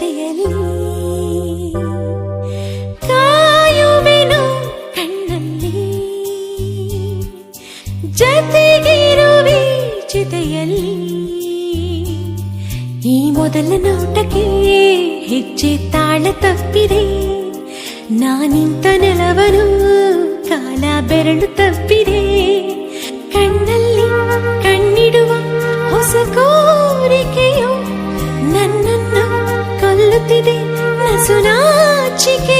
ಜೊತೆಯಲ್ಲಿ ಕಾಯುವೆನು ಕಣ್ಣಲ್ಲಿ ಜೊತೆಗಿರುವೆ ಜೊತೆಯಲ್ಲಿ ಈ ಮೊದಲ ನೋಟಕ್ಕೆ ಹೆಜ್ಜೆ ತಾಳ ತಪ್ಪಿದೆ. ನಾನಿಂತ ನೆಲವನು ಕಾಲ ಬೆರಳು ಕೊಲ್ಲುತ್ತಿದೆ ನಸುನಾಚಿಕೆಯು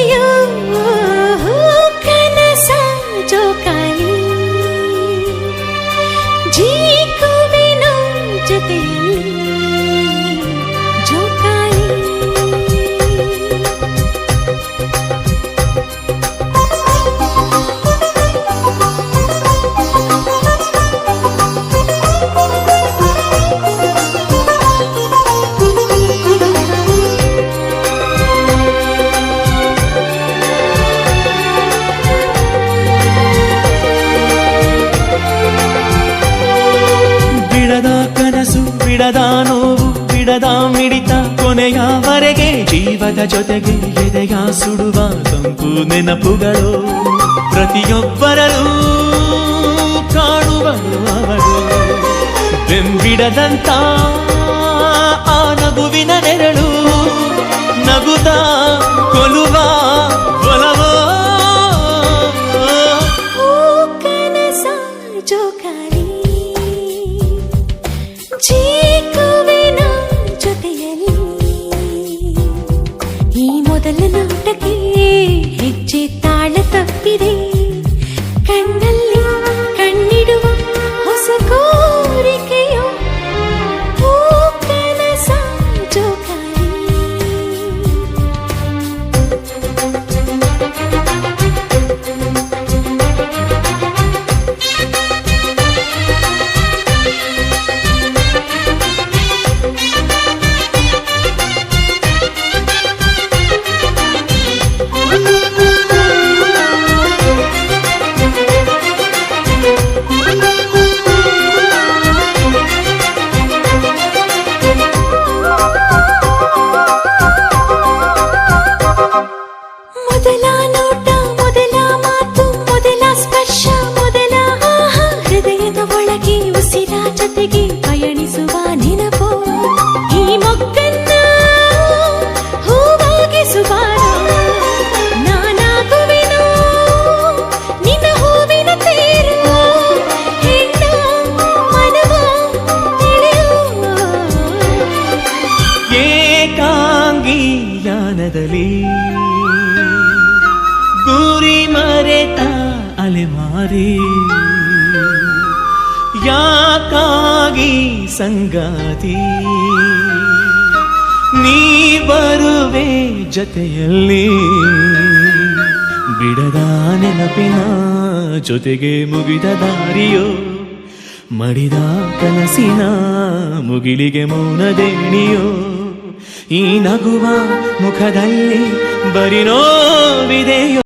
ಬಿಡದ ಮಿಡಿತ ಕೊನೆಯವರೆಗೆ ಜೀವದ ಜೊತೆಗೆ ಎದೆಯ ಸುಡುವ ತಂಪು ನೆನಪುಗಳು ಪ್ರತಿಯೊಬ್ಬರಲ್ಲೂ ಕಾಣುವಳು ಅವಳು. ಬೆಂಬಿಡದಂತ ಯಾನದಲ್ಲಿ ಗುರಿ ಮರೆತ ಅಲೆಮಾರಿ ಯಾಕಾಗಿ ಸಂಗಾತಿ? ನೀ ಬರುವೆ ಜೊತೆಯಲ್ಲಿ ಬಿಡದ ನೆನಪಿನ ಜೊತೆಗೆ ಮುಗಿದ ದಾರಿಯೋ? ಮಡಿದ ಕನಸಿನ ಮುಗಿಲಿಗೆ ಮೌನದೇಣಿಯೋ ಈ ನಗುವ ಮುಖದಲ್ಲಿ ಬರಿ ನೋವಿದೆಯೋ